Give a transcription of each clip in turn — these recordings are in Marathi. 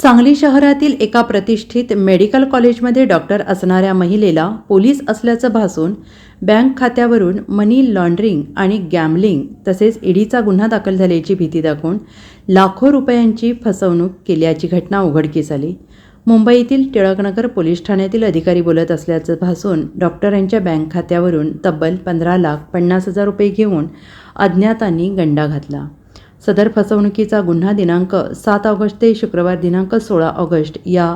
सांगली शहरातील एका प्रतिष्ठित मेडिकल कॉलेजमध्ये डॉक्टर असणाऱ्या महिलेला पोलीस असल्याचं भासून बँक खात्यावरून मनी लॉन्ड्रिंग आणि गॅमलिंग तसेच ईडीचा गुन्हा दाखल झाल्याची भीती दाखवून लाखो रुपयांची फसवणूक केल्याची घटना उघडकीस आली. मुंबईतील टिळकनगर पोलीस ठाण्यातील अधिकारी बोलत असल्याचं भासून डॉक्टरांच्या बँक खात्यावरून तब्बल पंधरा लाख पन्नास हजार रुपये घेऊन अज्ञातांनी गंडा घातला. सदर फसवणुकीचा गुन्हा दिनांक सात ऑगस्ट ते शुक्रवार दिनांक सोळा ऑगस्ट या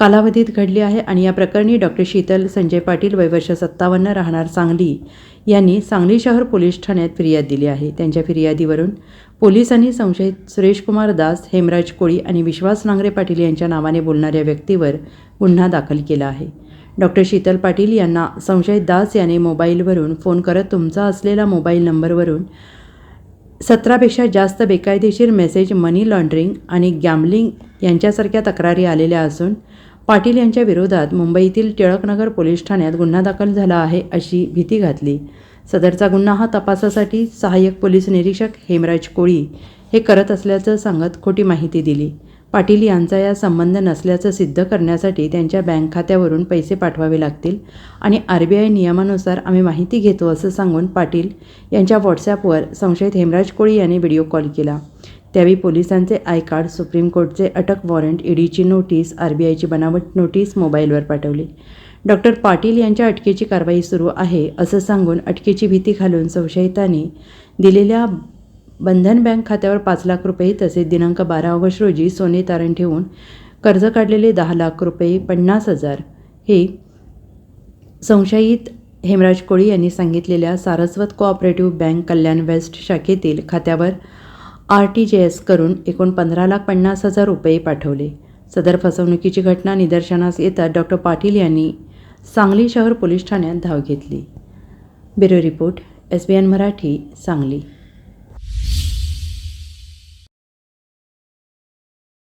कालावधीत घडली आहे आणि या प्रकरणी डॉक्टर शीतल संजय पाटील वयवर्ष सत्तावन्न राहणार सांगली यांनी सांगली शहर पोलीस ठाण्यात फिर्याद दिली आहे. त्यांच्या फिर्यादीवरून पोलिसांनी संशयित सुरेशकुमार दास हेमराज कोळी आणि विश्वास नांगरे पाटील यांच्या नावाने बोलणाऱ्या व्यक्तीवर गुन्हा दाखल केला आहे. डॉक्टर शीतल पाटील यांना संशयित दास याने मोबाईलवरून फोन करत तुमचा असलेला मोबाईल नंबरवरून सतरापेक्षा जास्त बेकायदेशीर मेसेज मनी लॉन्ड्रिंग आणि गॅमलिंग यांच्यासारख्या तक्रारी आलेल्या असून पाटील यांच्या विरोधात मुंबईतील टिळकनगर पोलीस ठाण्यात गुन्हा दाखल झाला आहे अशी भीती घातली. सदरचा गुन्हा हा तपासासाठी सहाय्यक पोलीस निरीक्षक हेमराज कोळी हे करत असल्याचं सांगत खोटी माहिती दिली. पाटील यांचा या संबंध नसल्याचं सिद्ध करण्यासाठी त्यांच्या बँक खात्यावरून पैसे पाठवावे लागतील आणि आर बी आय नियमानुसार आम्ही माहिती घेतो असं सांगून पाटील यांच्या व्हॉट्सॲपवर संशयित हेमराज कोळी यांनी व्हिडिओ कॉल केला. त्यावेळी पोलिसांचे आय कार्ड सुप्रीम कोर्टचे अटक वॉरंट ईडीची नोटीस आर बी आयची बनावट नोटीस मोबाईलवर पाठवली. डॉक्टर पाटील यांच्या अटकेची कारवाई सुरू आहे असं सांगून अटकेची भीती घालून संशयितांनी दिलेल्या बंधन बँक खात्यावर पाच लाख रुपये तसेच दिनांक बारा ऑगस्ट रोजी सोने तारण ठेवून कर्ज काढलेले दहा लाख रुपये पन्नास हजार हे संशयित हेमराज कोळी यांनी सांगितलेल्या Saraswat cooperative bank Kalyan west शाखेतील खात्यावर आर टी जी एस करून एकूण पंधरा लाख पन्नास हजार रुपये पाठवले. सदर फसवणुकीची घटना निदर्शनास येतात डॉक्टर पाटील यांनी सांगली शहर पोलीस ठाण्यात धाव घेतली. Bureau report S B N Marathi Sangli.